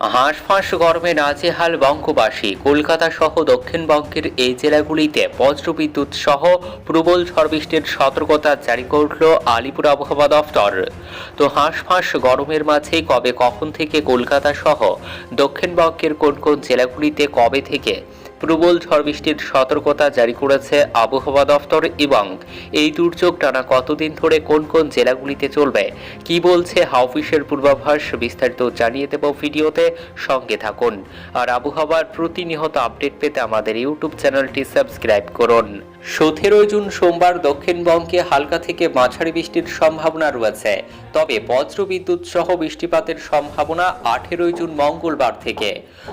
হাঁসফাঁস গরমে নাজেহাল বঙ্গবাসী। কলকাতা সহ দক্ষিণবঙ্গের এই জেলাগুলিতে বজ্রবিদ্যুৎ সহ প্রবল ঝড় বৃষ্টির সতর্কতা জারি করল আলিপুর আবহাওয়া দফতর তো হাঁসফাঁস গরমের মাঝে কবে কখন থেকে কলকাতা সহ দক্ষিণবঙ্গের কোন কোন জেলাগুলিতে কবে থেকে প্রবল ঝড় বৃষ্টির সতর্কতা জারি করেছে আবহাওয়া দফতর এবং এই দুর্যোগ টানা কতদিন ধরে কোন কোন জেলাগুলিতে চলবে? কি বলছে হাওফিসের পূর্বাভাস? বিস্তারিত জানিয়ে দেব ভিডিওতে, সঙ্গে থাকুন। আর আবহাওয়ার প্রতিনিয়ত আপডেট পেতে আমাদের ইউটিউব চ্যানেলটি সাবস্ক্রাইব করুন। সতেরোই জুন সোমবার দক্ষিণবঙ্গে হালকা থেকে মাঝারি বৃষ্টির সম্ভাবনা রয়েছে। তবে বজ্রবিদ্যুৎ সহ বৃষ্টিপাতের সম্ভাবনা আঠেরোই জুন মঙ্গলবার থেকে।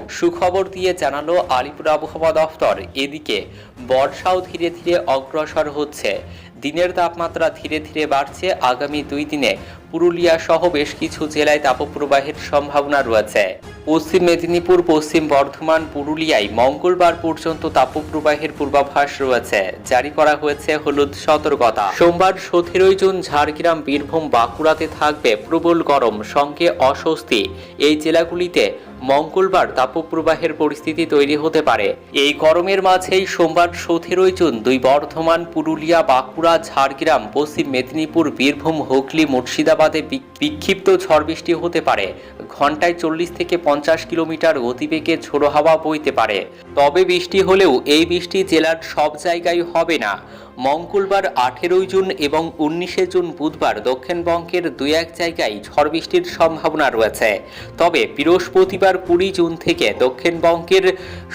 সুখবর দিয়ে জানালো আলিপুর আবহাওয়া দফতর, এদিকে বর্ষাও ধীরে ধীরে অগ্রসর হচ্ছে। দিনের তাপমাত্রা ধীরে ধীরে বাড়ছে। আগামী দুই দিনে পুরুলিয়া সহ বেশ কিছু জেলায় তাপপ্রবাহের সম্ভাবনা রয়েছে। পশ্চিম মেদিনীপুর, পশ্চিম বর্ধমান, পুরুলিয়ায় মঙ্গলবার পর্যন্ত তাপপ্রবাহের পূর্বাভাস রয়েছে। জারি করা হয়েছে হলুদ সতর্কতা। সোমবার সতেরোই জুন ঝাড়গ্রাম, বীরভূম, বাঁকুড়াতে থাকবে প্রবল গরম, সঙ্গে অস্বস্তি। এই জেলাগুলিতে মঙ্গলবার তাপপ্রবাহের পরিস্থিতি তৈরি হতে পারে। এই গরমের মাঝেই সোমবার সতেরোই জুন দুই বর্ধমান, পুরুলিয়া, বাঁকুড়া, ঝাড়গ্রাম, পশ্চিম মেদিনীপুর, বীরভূম, হুগলি, মুর্শিদাবাদে বিক্ষিপ্ত ঝড় বৃষ্টি হতে পারে। ঘন্টায় চল্লিশ থেকে পঞ্চাশ কিলোমিটার গতিবেগে ঝোড়ো হাওয়া বইতে পারে। তবে বৃষ্টি হলেও এই বৃষ্টি জেলার সব জায়গায় হবে না। মঙ্গলবার আঠেরোই জুন এবং উনিশে জুন বুধবার দক্ষিণবঙ্গের দুই এক জায়গায় ঝড় বৃষ্টির সম্ভাবনা রয়েছে। তবে বৃহস্পতিবার কুড়ি জুন থেকে দক্ষিণবঙ্গের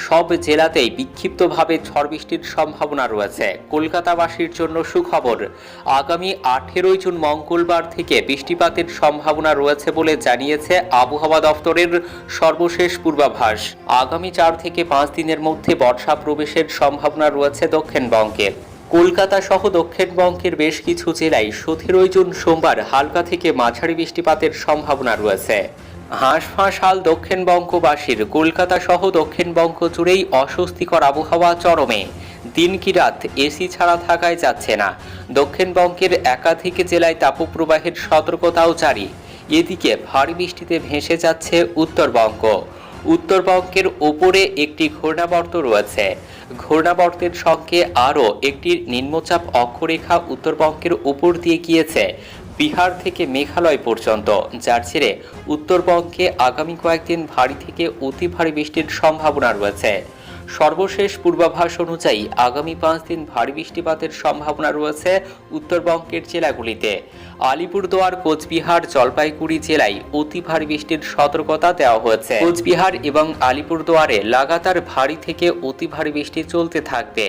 সব জেলাতেই বিক্ষিপ্তভাবে ঝড় বৃষ্টির সম্ভাবনা রয়েছে। কলকাতাবাসীর জন্য সুখবর, আগামী আঠেরোই জুন মঙ্গলবার থেকে বৃষ্টিপাতের সম্ভাবনা রয়েছে বলে জানিয়েছে আবহাওয়া দফতরের সর্বশেষ পূর্বাভাস। আগামী চার থেকে পাঁচ দিনের মধ্যে বর্ষা প্রবেশের সম্ভাবনা রয়েছে দক্ষিণবঙ্গে কলকাতা সহ দক্ষিণবঙ্গের বেশ কিছু জেলায় সতেরোই জুন সোমবার হালকা থেকে মাঝারি বৃষ্টিপাতের সম্ভাবনা রয়েছে। হাঁসফাঁস হাল দক্ষিণবঙ্গবাসীর কলকাতা সহ দক্ষিণবঙ্গ জুড়েই অস্বস্তিকর আবহাওয়া চরমে। দিন কি রাত এসি ছাড়া থাকায় যাচ্ছে না। দক্ষিণবঙ্গের একাধিক জেলায় তাপপ্রবাহের সতর্কতাও জারি। এদিকে ভারী বৃষ্টিতে ভেসে যাচ্ছে উত্তরবঙ্গ। উত্তরবঙ্গের ওপরে একটি ঘূর্ণাবর্ত রয়েছে। ঘূর্ণাবর্তের সঙ্গে আরও একটি নিম্নচাপ অক্ষরেখা উত্তরবঙ্গের উপর দিয়ে গিয়েছে, বিহার থেকে মেঘালয় পর্যন্ত, যার ছেড়ে উত্তরবঙ্গে আগামী কয়েকদিন ভারী থেকে অতি ভারী বৃষ্টির সম্ভাবনা রয়েছে। সর্বশেষ পূর্বাভাস অনুযায়ী আগামী পাঁচ দিন ভারী বৃষ্টিপাতের সম্ভাবনা রয়েছে উত্তরবঙ্গের জেলাগুলিতে। আলিপুরদুয়ার, কোচবিহার, জলপাইগুড়ি জেলায় অতি ভারী বৃষ্টির সতর্কতা দেওয়া হয়েছে। কোচবিহার এবং আলিপুরদুয়ারে লাগাতার ভারী থেকে অতি ভারী বৃষ্টি চলতে থাকবে।